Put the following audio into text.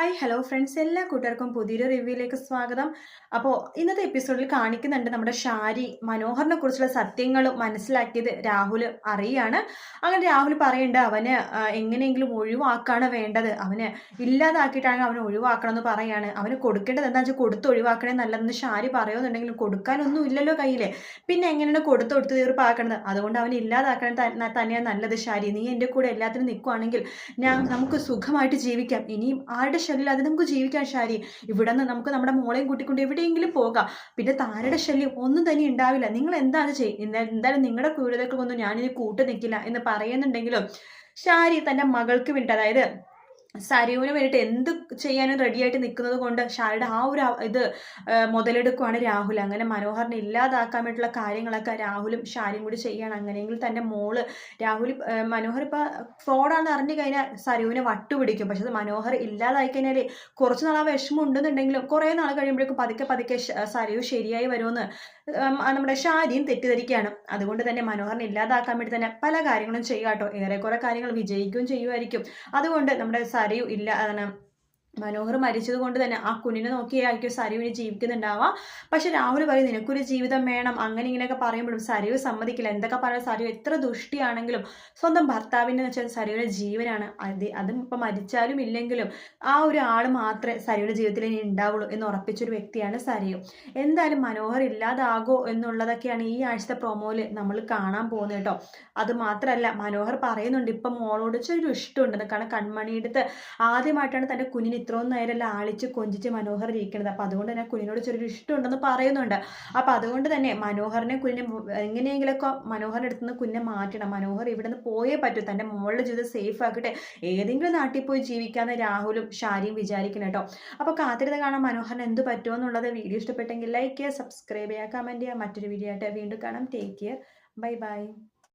Hi hello friends എല്ലാ കൂട്ടുകാർക്കും പുതിയൊരു റിവ്യൂയിലേക്ക് സ്വാഗതം. അപ്പോൾ ഇന്നത്തെ എപ്പിസോഡിൽ കാണിക്കുന്നുണ്ട് നമ്മുടെ ഷാരി മനോഹറിനെ കുറിച്ചുള്ള സത്യങ്ങൾ മനസ്സിലാക്കിയത് രാഹുൽ അറിയാണ്. അങ്ങനെ രാഹുൽ പറയുന്നുണ്ട് അവന് എങ്ങനെയെങ്കിലും ഒഴിവാക്കാണ് വേണ്ടത്. അവന് ഇല്ലാതാക്കിയിട്ടാണ് അവനെ ഒഴിവാക്കണം എന്ന് പറയാണ്. അവന് കൊടുക്കേണ്ടത് എന്താ വെച്ചാൽ കൊടുത്ത് ഒഴിവാക്കണേ നല്ലതെന്ന് ഷാരി പറയുമെന്നുണ്ടെങ്കിലും കൊടുക്കാനൊന്നും ഇല്ലല്ലോ കയ്യിൽ പിന്നെ എങ്ങനെയാണ് കൊടുത്ത് കൊടുത്ത് തീർപ്പാക്കണത്? അതുകൊണ്ട് അവൻ ഇല്ലാതാക്കണേ തന്നെയാണ് നല്ലത് ഷാരി. നീ എന്റെ കൂടെ എല്ലാത്തിനും നിൽക്കുവാണെങ്കിൽ ഞാൻ നമുക്ക് സുഖമായിട്ട് ജീവിക്കാം. ഇനിയും ആരുടെ ശല്യം അത് നമുക്ക് ജീവിക്കാൻ ശാരി ഇവിടെ നിന്ന് നമുക്ക് നമ്മുടെ മോളെയും കൂട്ടിക്കൊണ്ട് എവിടെയെങ്കിലും പോകാം. പിന്നെ താരയുടെ ശല്യം ഒന്നും തന്നെ ഉണ്ടാവില്ല. നിങ്ങൾ എന്താണ് ചെയ്യും എന്തായാലും നിങ്ങളുടെ ക്രൂരതകൾക്കൊന്നും ഞാനിത് കൂട്ടു നിൽക്കില്ല എന്ന് പറയുന്നുണ്ടെങ്കിലും ശാരി തന്റെ മകൾക്ക് വേണ്ടി അതായത് സരയുവിന് വേണ്ടിയിട്ട് എന്ത് ചെയ്യാനും റെഡിയായിട്ട് നിൽക്കുന്നത് കൊണ്ട് ഷാരുടെ ആ ഒരു ഇത് മുതലെടുക്കുവാണ് രാഹുൽ. അങ്ങനെ മനോഹറിനെ ഇല്ലാതാക്കാൻ വേണ്ടിയിട്ടുള്ള കാര്യങ്ങളൊക്കെ രാഹുലും ഷാരിയും കൂടി ചെയ്യാണ്. അങ്ങനെയെങ്കിൽ തന്റെ മോൾ രാഹുൽ മനോഹർ ഇപ്പം ഫ്രോഡാണെന്ന് അറിഞ്ഞു കഴിഞ്ഞാൽ സരയുവിനെ വട്ടുപിടിക്കും. പക്ഷെ അത് മനോഹർ ഇല്ലാതായി കഴിഞ്ഞാൽ കുറച്ച് നാളാ ആ വിഷമം ഉണ്ടെന്നുണ്ടെങ്കിലും കുറേ നാൾ കഴിയുമ്പോഴേക്കും പതുക്കെ പതുക്കെ സരയു ശരിയായി വരുമെന്ന് നമ്മുടെ ഷാരിയും തെറ്റിദ്ധരിക്കുകയാണ്. അതുകൊണ്ട് തന്നെ മനോഹറിനെ ഇല്ലാതാക്കാൻ വേണ്ടി തന്നെ പല കാര്യങ്ങളും ചെയ്യാട്ടോ ഏറെക്കുറെ കാര്യങ്ങൾ വിജയിക്കുകയും ചെയ്യുമായിരിക്കും. അതുകൊണ്ട് നമ്മുടെ സരയു ഇല്ല. മനോഹർ മരിച്ചത് കൊണ്ട് തന്നെ ആ കുഞ്ഞിനെ നോക്കിയായിരിക്കും സരയുവിന് ജീവിക്കുന്നുണ്ടാവുക. പക്ഷെ രാഹുൽ പറയും നിനക്കൊരു ജീവിതം വേണം. അങ്ങനെ ഇങ്ങനെയൊക്കെ പറയുമ്പോഴും സരിവ് സമ്മതിക്കില്ല. എന്തൊക്കെ പറയാൻ സരിവ് എത്ര ദുഷ്ടിയാണെങ്കിലും സ്വന്തം ഭർത്താവിന്റെ വെച്ചാൽ സരയുടെ ജീവനാണ്. അത് അതും ഇപ്പം മരിച്ചാലും ഇല്ലെങ്കിലും ആ ഒരു ആൾ മാത്രമേ സരയുടെ ജീവിതത്തിൽ ഇനി ഉണ്ടാവുള്ളൂ എന്ന് ഉറപ്പിച്ചൊരു വ്യക്തിയാണ് സരയു. എന്തായാലും മനോഹർ ഇല്ലാതാകോ എന്നുള്ളതൊക്കെയാണ് ഈ ആഴ്ചത്തെ പ്രൊമോയിൽ നമ്മൾ കാണാൻ പോകുന്നത് കേട്ടോ. അത് മാത്രമല്ല മനോഹർ പറയുന്നുണ്ട് ഇപ്പം മോളോട് ചെറിയൊരു ഇഷ്ടമുണ്ട്. കാരണം കൺമണിയെടുത്ത് ആദ്യമായിട്ടാണ് തന്റെ കുഞ്ഞിന് ഇത്രയും നേരം ലാളിച്ച് കൊഞ്ചിച്ച് മനോഹർ ഇരിക്കുന്നത് അപ്പം അതുകൊണ്ട് തന്നെ കുഞ്ഞിനോട് ചെറിയൊരു ഇഷ്ടമുണ്ടെന്ന് പറയുന്നുണ്ട്. അപ്പം അതുകൊണ്ട് തന്നെ മനോഹറിനെ കുഞ്ഞിനെ എങ്ങനെയെങ്കിലുമൊക്കെ മനോഹറിന്റെ അടുത്ത് നിന്ന് കുഞ്ഞിനെ മാറ്റണം. മനോഹർ ഇവിടെ നിന്ന് പോയേ പറ്റൂ. തന്റെ മോളുടെ ജീവിതം സേഫ് ആക്കട്ടെ. ഏതെങ്കിലും നാട്ടിൽ പോയി ജീവിക്കാമെന്ന് രാഹുലും ഷാരിയും വിചാരിക്കണം കേട്ടോ. അപ്പോൾ കാത്തിരുന്ന് കാണാൻ മനോഹറിന് എന്ത് പറ്റുമോ എന്നുള്ളത് വീഡിയോ ഇഷ്ടപ്പെട്ടെങ്കിൽ ലൈക്ക് ചെയ്യുക സബ്സ്ക്രൈബ് ചെയ്യുക കമന്റ് ചെയ്യുക. മറ്റൊരു വീഡിയോ ആയിട്ട് വീണ്ടും കാണാം. Take care bye bye